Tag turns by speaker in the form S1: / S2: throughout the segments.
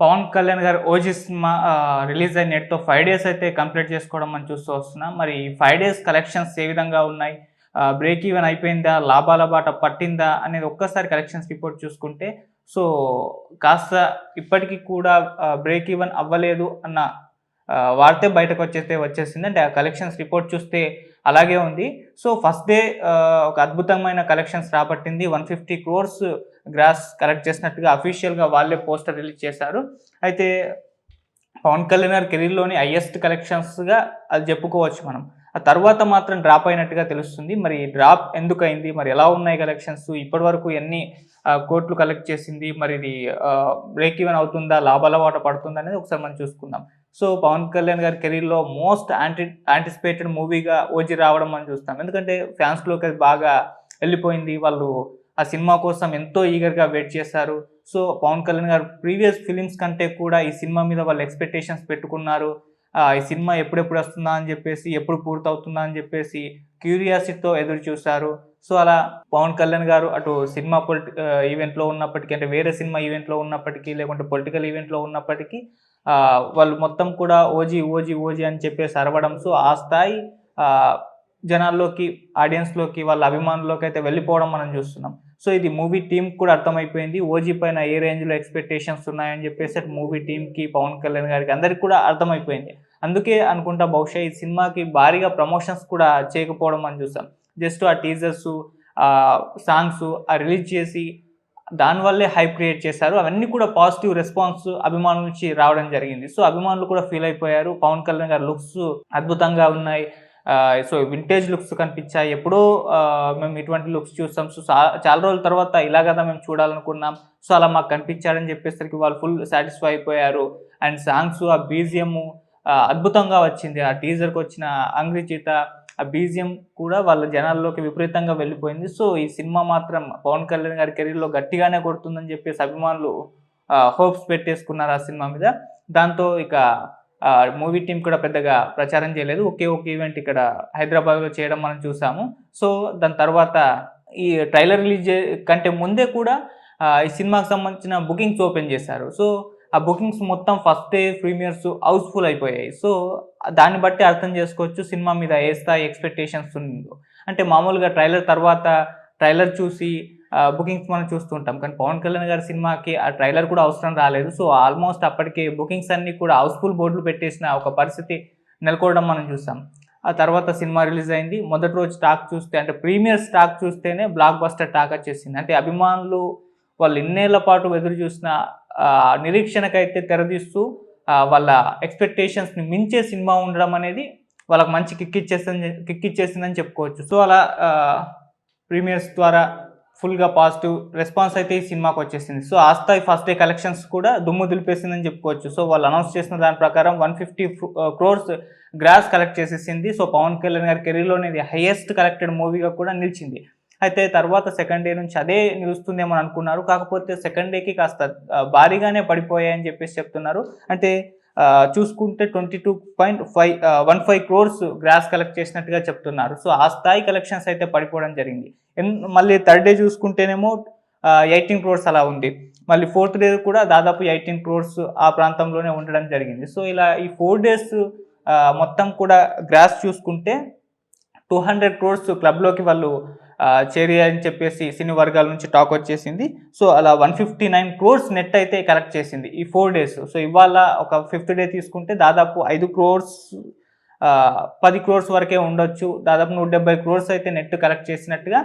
S1: Pawan Kalyan garu OG cinema release అయిన నెట్తో five days అయితే కంప్లీట్ చేసుకోవడం మనం చూస్తూ వస్తున్నాం. మరి ఫైవ్ డేస్ కలెక్షన్స్ ఏ విధంగా ఉన్నాయి? బ్రేక్ ఈవెన్ అయిపోయిందా? లాభాల బాట పట్టిందా? అనేది ఒక్కసారి కలెక్షన్స్ రిపోర్ట్ చూసుకుంటే సో కాస్త ఇప్పటికీ కూడా బ్రేక్ ఈవెన్ అవ్వలేదు అన్న వార్తే బయటకు వచ్చేస్తే వచ్చేసింది అంటే ఆ కలెక్షన్స్ రిపోర్ట్ చూస్తే అలాగే ఉంది. సో ఫస్ట్ డే ఒక అద్భుతమైన collections రాబట్టింది. One fifty crores gross collect చేసినట్టుగా అఫీషియల్గా వాళ్ళే పోస్టర్ రిలీజ్ చేశారు. అయితే పవన్ కళ్యాణ్ కెరీర్లోని హయ్యెస్ట్ కలెక్షన్స్గా అది చెప్పుకోవచ్చు మనం. ఆ తర్వాత మాత్రం డ్రాప్ అయినట్టుగా తెలుస్తుంది. మరి డ్రాప్ ఎందుకు అయింది? మరి ఎలా ఉన్నాయి కలెక్షన్స్ ఇప్పటి వరకు ఎన్ని కోట్లు కలెక్ట్ చేసింది? మరి ఇది బ్రేక్ ఈవెన్ అవుతుందా? లాభాల వాట పడుతుందా? అనేది ఒకసారి మనం చూసుకుందాం. సో పవన్ కళ్యాణ్ గారి కెరీర్లో మోస్ట్ యాంటి యాంటిసిపేటెడ్ మూవీగా ఓజీ రావడం మనం చూస్తాం ఎందుకంటే ఫ్యాన్స్లోకి అది బాగా వెళ్ళిపోయింది. వాళ్ళు ఆ సినిమా కోసం ఎంతో ఈగర్గా వెయిట్ చేశారు. So Pawan Kalyan garu previous films కంటే కూడా ఈ సినిమా మీద వాళ్ళు ఎక్స్పెక్టేషన్స్ పెట్టుకున్నారు. ఆ, ఈ సినిమా ఎప్పుడెప్పుడు వస్తుందా అని చెప్పేసి ఎప్పుడు పూర్తవుతుందా అని చెప్పేసి క్యూరియాసిటీతో ఎదురు చూశారు సో అలా పవన్ కళ్యాణ్ గారు అటు సినిమా పొలిటి ఈవెంట్లో ఉన్నప్పటికీ అంటే వేరే సినిమా ఈవెంట్లో ఉన్నప్పటికీ లేకుంటే పొలిటికల్ ఈవెంట్లో ఉన్నప్పటికీ వాళ్ళు మొత్తం కూడా ఓజీ ఓజీ ఓజీ అని చెప్పేసి అరవడం. సో ఆ స్థాయి జనాల్లోకి ఆడియన్స్లోకి వాళ్ళ అభిమానుల్లోకి అయితే వెళ్ళిపోవడం మనం చూస్తున్నాం. సో ఇది మూవీ టీం కూడా అర్థమైపోయింది. ఓజీ పైన ఏ రేంజ్లో ఎక్స్పెక్టేషన్స్ ఉన్నాయని చెప్పేసి మూవీ టీంకి పవన్ కళ్యాణ్ గారికి అందరికి కూడా అర్థమైపోయింది. అందుకే అనుకుంటా బహుశా ఈ సినిమాకి భారీగా ప్రమోషన్స్ కూడా చేయకపోవడం మనం చూసాం. జస్ట్ ఆ టీజర్స్ సాంగ్స్ ఆ రిలీజ్ చేసి దానివల్లే హైప్ క్రియేట్ చేశారు. అవన్నీ కూడా పాజిటివ్ రెస్పాన్స్ అభిమానుల నుంచి రావడం జరిగింది. సో అభిమానులు కూడా ఫీల్ అయిపోయారు. పవన్ కళ్యాణ్ గారి లుక్స్ అద్భుతంగా ఉన్నాయి. సో వింటేజ్ లుక్స్ కనిపించాయి. ఎప్పుడో మేము ఇటువంటి లుక్స్ చూస్తాం సో చాలా రోజుల తర్వాత ఇలా కదా మేము చూడాలనుకున్నాం. సో అలా మాకు కనిపించారని చెప్పేసరికి వాళ్ళు ఫుల్ సాటిస్ఫై అయిపోయారు. అండ్ సాంగ్స్ ఆ బీజిఎం అద్భుతంగా వచ్చింది. ఆ టీజర్కి వచ్చిన అంగ్రి చీత ఆ బీజియం కూడా వాళ్ళ జనాల్లోకి విపరీతంగా వెళ్ళిపోయింది. సో ఈ సినిమా మాత్రం పవన్ కళ్యాణ్ గారి కెరీర్లో గట్టిగానే కొడుతుందని చెప్పేసి అభిమానులు హోప్స్ పెట్టేసుకున్నారు ఆ సినిమా మీద. దాంతో ఇక మూవీ టీం కూడా పెద్దగా ప్రచారం చేయలేదు. ఒకే ఒక ఈవెంట్ ఇక్కడ హైదరాబాద్లో చేయడం మనం చూసాము. సో దాని తర్వాత ఈ ట్రైలర్ రిలీజ్ కంటే ముందే కూడా ఈ సినిమాకి సంబంధించిన బుకింగ్స్ ఓపెన్ చేశారు. సో ఆ బుకింగ్స్ మొత్తం first day premieres house full అయిపోయాయి. సో దాన్ని బట్టి అర్థం చేసుకోవచ్చు సినిమా మీద ఏ స్థాయి ఎక్స్పెక్టేషన్స్ ఉందో. అంటే మామూలుగా ట్రైలర్ తర్వాత ట్రైలర్ చూసి బుకింగ్స్ మనం చూస్తుంటాం కానీ పవన్ కళ్యాణ్ గారి సినిమాకి ఆ ట్రైలర్ కూడా అవసరం రాలేదు. సో ఆల్మోస్ట్ అప్పటికే బుకింగ్స్ అన్నీ కూడా హౌస్ఫుల్ బోర్డులు పెట్టేసిన ఒక పరిస్థితి నెలకొనడం మనం చూసాం. ఆ తర్వాత సినిమా రిలీజ్ అయింది. మొదటి రోజు స్టాక్ చూస్తే అంటే ప్రీమియర్ స్టాక్ చూస్తేనే బ్లాక్ బస్టర్ టాక్ వచ్చేసింది. అంటే అభిమానులు వాళ్ళు ఇన్నేళ్ళ పాటు ఎదురు చూసిన నిరీక్షణకైతే తెరదీస్తూ వాళ్ళ ఎక్స్పెక్టేషన్స్ని మించే సినిమా ఉండడం అనేది వాళ్ళకి మంచి కిక్ ఇచ్చేసింది కిక్ ఇచ్చేసిందని చెప్పుకోవచ్చు. సో అలా ప్రీమియర్స్ ద్వారా ఫుల్గా పాజిటివ్ రెస్పాన్స్ అయితే ఈ సినిమాకి వచ్చేసింది. సో ఆ స్థాయి ఫస్ట్ డే కలెక్షన్స్ కూడా దుమ్ము దులిపేసిందని చెప్పుకోవచ్చు. సో వాళ్ళు అనౌన్స్ చేసిన దాని ప్రకారం one fifty crores gross collect చేసేసింది. సో పవన్ కళ్యాణ్ గారి కెరీర్లోనే ఇది హైయెస్ట్ కలెక్టెడ్ మూవీగా కూడా నిలిచింది. అయితే తర్వాత సెకండ్ డే నుంచి అదే నిలుస్తుందేమో అనుకున్నారు. కాకపోతే సెకండ్ డేకి కాస్త భారీగానే పడిపోయాయని చెప్పేసి చెప్తున్నారు. అంటే చూసుకుంటే twenty two point five one five crores gross collect చేసినట్టుగా చెప్తున్నారు. సో ఆ స్థాయి కలెక్షన్స్ అయితే పడిపోవడం జరిగింది. ఎన్- మళ్ళీ థర్డ్ డే చూసుకుంటేనేమో ఎయిటీన్ క్రోర్స్ అలా ఉంది. మళ్ళీ ఫోర్త్ డే కూడా దాదాపు ఎయిటీన్ క్రోర్స్ ఆ ప్రాంతంలోనే ఉండడం జరిగింది. సో ఇలా ఈ ఫోర్ డేస్ మొత్తం కూడా గ్రాస్ చూసుకుంటే టూ హండ్రెడ్ క్రోర్స్ క్లబ్లోకి వాళ్ళు ఆ, చెప్పేసి సినీ వర్గాల నుంచి టాక్ వచ్చేసింది. సో అలా one fifty nine crores net అయితే కలెక్ట్ చేసింది ఈ ఫోర్ డేస్. సో ఇవాళ ఒక ఫిఫ్త్ డే తీసుకుంటే దాదాపు ఐదు క్రోర్స్ పది క్రోర్స్ వరకే ఉండొచ్చు. దాదాపు నూట డెబ్బై క్రోర్స్ అయితే నెట్ కలెక్ట్ చేసినట్టుగా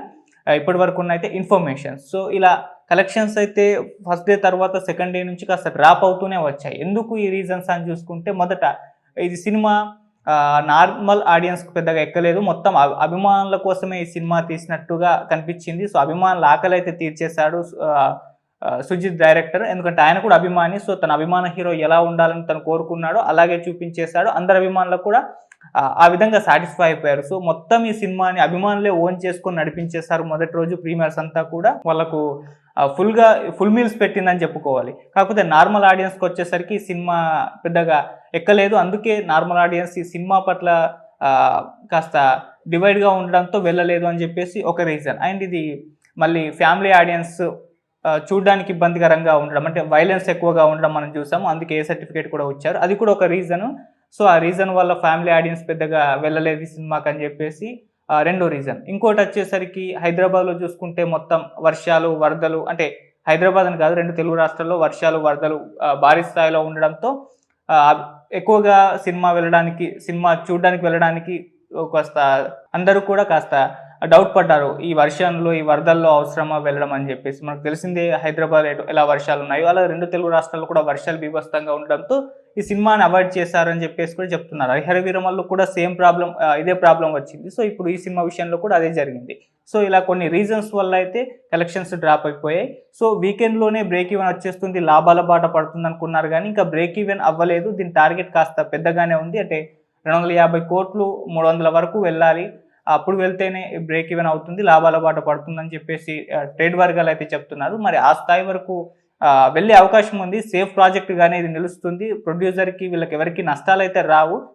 S1: ఇప్పటి వరకు ఉన్న అయితే ఇన్ఫర్మేషన్ సో ఇలా కలెక్షన్స్ అయితే ఫస్ట్ డే తర్వాత సెకండ్ డే నుంచి కాస్త డ్రాప్ అవుతూనే వచ్చాయి. ఎందుకు ఈ రీజన్స్ అని చూసుకుంటే మొదట ఇది సినిమా నార్మల్ ఆడియన్స్కి పెద్దగా ఎక్కలేదు. మొత్తం అభిమానుల కోసమే ఈ సినిమా తీసినట్టుగా కనిపించింది. సో అభిమానుల ఆకలి అయితే తీర్చేశాడు సుజిత్ డైరెక్టర్. ఎందుకంటే ఆయన కూడా అభిమాని. సో తన అభిమాన హీరో ఎలా ఉండాలని తను కోరుకున్నాడో అలాగే చూపించేశాడు. అందరు అభిమానులకు కూడా ఆ, విధంగా సాటిస్ఫై అయిపోయారు. సో మొత్తం ఈ సినిమాని అభిమానులే ఓన్ చేసుకొని నడిపించేశారు. మొదటి రోజు ప్రీమియర్స్ అంతా కూడా వాళ్ళకు ఫుల్గా ఫుల్ మీల్స్ పెట్టిందని చెప్పుకోవాలి. కాకపోతే నార్మల్ ఆడియన్స్కి వచ్చేసరికి సినిమా పెద్దగా ఎక్కలేదు. అందుకే నార్మల్ ఆడియన్స్ ఈ సినిమా పట్ల కాస్త డివైడ్గా ఉండడంతో వెళ్ళలేదు అని చెప్పేసి ఒక రీజన్ అండ్ ఇది మళ్ళీ ఫ్యామిలీ ఆడియన్స్ చూడడానికి ఇబ్బందికరంగా ఉండడం అంటే వైలెన్స్ ఎక్కువగా ఉండడం మనం చూసాము. అందుకే ఏ సర్టిఫికేట్ కూడా వచ్చారు. అది కూడా ఒక రీజను సో ఆ రీజన్ వల్ల ఫ్యామిలీ ఆడియన్స్ పెద్దగా వెళ్ళలేదు ఈ సినిమాకి అని చెప్పేసి రెండో రీజన్ ఇంకోటి వచ్చేసరికి హైదరాబాద్లో చూసుకుంటే మొత్తం వర్షాలు వరదలు అంటే హైదరాబాద్ అని కాదు రెండు తెలుగు రాష్ట్రాల్లో వర్షాలు వరదలు భారీ స్థాయిలో ఉండడంతో ఎక్కువగా సినిమా వెళ్ళడానికి సినిమా చూడడానికి వెళ్ళడానికి కాస్త అందరూ కూడా కాస్త డౌట్ పడ్డారు ఈ వర్షంలో ఈ వరదల్లో అవసరమా వెళ్ళడం అని చెప్పేసి. మనకు తెలిసిందే హైదరాబాద్ ఎటు- ఎలా వర్షాలు ఉన్నాయో. అలా రెండు తెలుగు రాష్ట్రాల్లో కూడా వర్షాలు బీభత్సంగా ఉండడంతో ఈ సినిమాని అవాయిడ్ చేశారని చెప్పేసి కూడా చెప్తున్నారు. హరిహర వీరమల్లో కూడా సేమ్ ప్రాబ్లం ఇదే ప్రాబ్లం వచ్చింది. సో ఇప్పుడు ఈ సినిమా విషయంలో కూడా అదే జరిగింది. సో ఇలా కొన్ని రీజన్స్ వల్ల అయితే కలెక్షన్స్ డ్రాప్ అయిపోయాయి. సో వీకెండ్లోనే బ్రేక్ ఈవెన్ వచ్చేస్తుంది లాభాల బాట పడుతుంది అనుకున్నారు కానీ ఇంకా బ్రేక్ ఈవెన్ అవ్వలేదు. దీని టార్గెట్ కాస్త పెద్దగానే ఉంది. అంటే రెండు వందల యాభై కోట్లు మూడు వందల వరకు వెళ్ళాలి. అప్పుడు వెళ్తేనే బ్రేక్ ఈవెన్ అవుతుంది లాభాల బాట పడుతుందని చెప్పేసి ట్రేడ్ వర్గాలు అయితే చెప్తున్నారు. మరి ఆ స్థాయి వరకు వెళ్ళే అవకాశం ఉంది. సేఫ్ ప్రాజెక్ట్గానే ఇది నిలుస్తుంది. ప్రొడ్యూసర్కి వీళ్ళకి ఎవరికి నష్టాలు అయితే రావు.